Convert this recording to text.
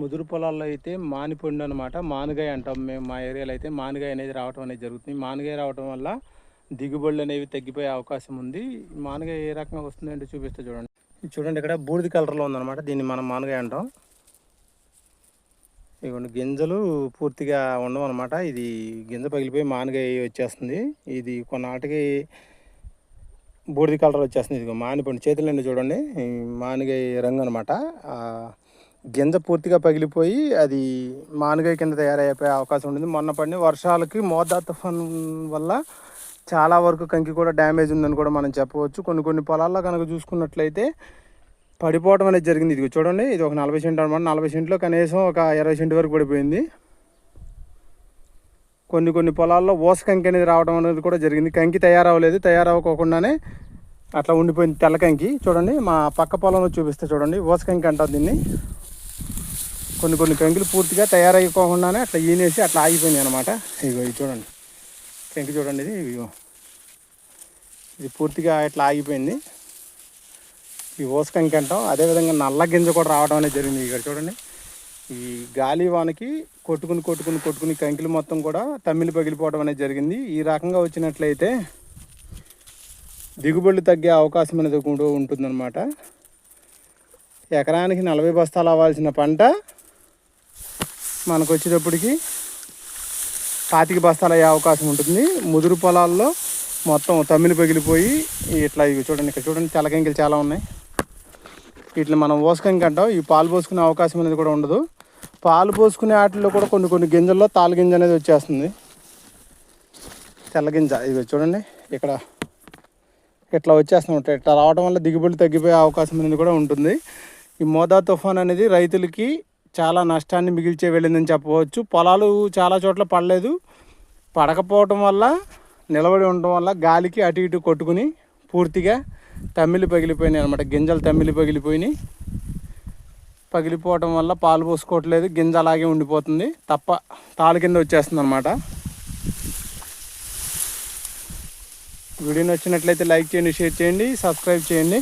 ముదురు పొలాల్లో అయితే మానిపండు అనమాట మానుగాయ అంటాం మేము మా ఏరియాలో అయితే మానుగాయ అనేది రావటం అనేది జరుగుతుంది. మానుగాయ రావటం వల్ల దిగుబడులు అనేవి తగ్గిపోయే అవకాశం ఉంది. ఈ మానుగాయ ఏ రకంగా వస్తుందంటే చూపిస్తే చూడండి. చూడండి ఇక్కడ బూడిద కలర్లో ఉందన్నమాట. దీన్ని మనం మానుగాయ అంటాం. ఇవ్వండి గింజలు పూర్తిగా ఉండవు అనమాట ఇది గింజ పగిలిపోయి మానుగాయ వచ్చేస్తుంది. ఇది కొన్నాటికి బూడిద కలర్ వచ్చేస్తుంది. ఇది మానిపండు. చేతులండి చూడండి. ఈ మానుగాయ రంగు అనమాట గింజ పూర్తిగా పగిలిపోయి అది మానుగాయ కింద తయారైపోయే అవకాశం ఉంటుంది. మొన్న పడిన వర్షాలకి మోదా తుఫాన్ వల్ల చాలా వరకు కంకి కూడా డ్యామేజ్ ఉందని కూడా మనం చెప్పవచ్చు. కొన్ని కొన్ని పొలాల్లో కనుక చూసుకున్నట్లయితే పడిపోవడం అనేది జరిగింది. ఇది చూడండి ఇది ఒక నలభై సెంట్ అనమాట. నలభై సెంట్లో కనీసం ఒక ఇరవై సెంట్ వరకు పడిపోయింది. కొన్ని కొన్ని పొలాల్లో ఓస కంకి అనేది రావడం అనేది కూడా జరిగింది. కంకి తయారవ్వలేదు. తయారవ్వకోకుండానే అట్లా ఉండిపోయింది తెల్ల కంకి. చూడండి మా పక్క పొలంలో చూపిస్తే చూడండి ఓస కంకి అంటారు దీన్ని. కొన్ని కొన్ని కంకులు పూర్తిగా తయారైపోకుండానే అట్లా ఈనేసి అట్లా ఆగిపోయినాయి అనమాట ఇగో ఇది చూడండి. కంకి చూడండి ఇది ఇగో. ఇది పూర్తిగా ఇట్లా ఆగిపోయింది. ఈ ఓస కంకి అంటాం. అదేవిధంగా నల్ల గింజ కూడా రావడం అనేది జరిగింది ఇక్కడ చూడండి. ఈ గాలి వానకి కొట్టుకుని కొట్టుకుని కొట్టుకుని కంకిలు మొత్తం కూడా తమ్మిలి పగిలిపోవడం అనేది జరిగింది. ఈ రకంగా వచ్చినట్లయితే దిగుబడులు తగ్గే అవకాశం అనేది కూడా ఉంటుందన్నమాట. ఎకరానికి నలభై బస్తాలు అవ్వాల్సిన పంట మనకు వచ్చేటప్పటికి పాతిక బస్తాలు అయ్యే అవకాశం ఉంటుంది. ముదురు పొలాల్లో మొత్తం తమ్మిలి పగిలిపోయి ఇట్లా ఇవి చూడండి ఇక్కడ చూడండి తెల్లకంకిలు చాలా ఉన్నాయి. వీటిని మనం ఓసకంకి అంటాం ఈ పాలు పోసుకునే అవకాశం అనేది కూడా ఉండదు. పాలు పోసుకునే వాటిల్లో కూడా కొన్ని కొన్ని గింజల్లో తాలు గింజ అనేది వచ్చేస్తుంది. తెల్లగింజ ఇవి చూడండి ఇక్కడ ఇట్లా వచ్చేస్తుంది ఇట్లా రావడం వల్ల దిగుబడి తగ్గిపోయే అవకాశం అనేది కూడా ఉంటుంది. ఈ మోదా తుఫాన్ అనేది రైతులకి చాలా నష్టాన్ని మిగిల్చే వెళ్ళిందని చెప్పవచ్చు. పొలాలు చాలా చోట్ల పడలేదు. పడకపోవటం వల్ల నిలబడి ఉండటం వల్ల గాలికి అటు ఇటు కొట్టుకుని పూర్తిగా తమ్మిలి పగిలిపోయినాయి అనమాట గింజలు తమ్మిలి పగిలిపోయినాయి. పగిలిపోవటం వల్ల పాలు పోసుకోవట్లేదు. గింజ అలాగే ఉండిపోతుంది. తప్ప తాళ కింద వచ్చేస్తుంది అనమాట వీడియో నచ్చినట్లయితే లైక్ చేయండి షేర్ చేయండి సబ్స్క్రైబ్ చేయండి.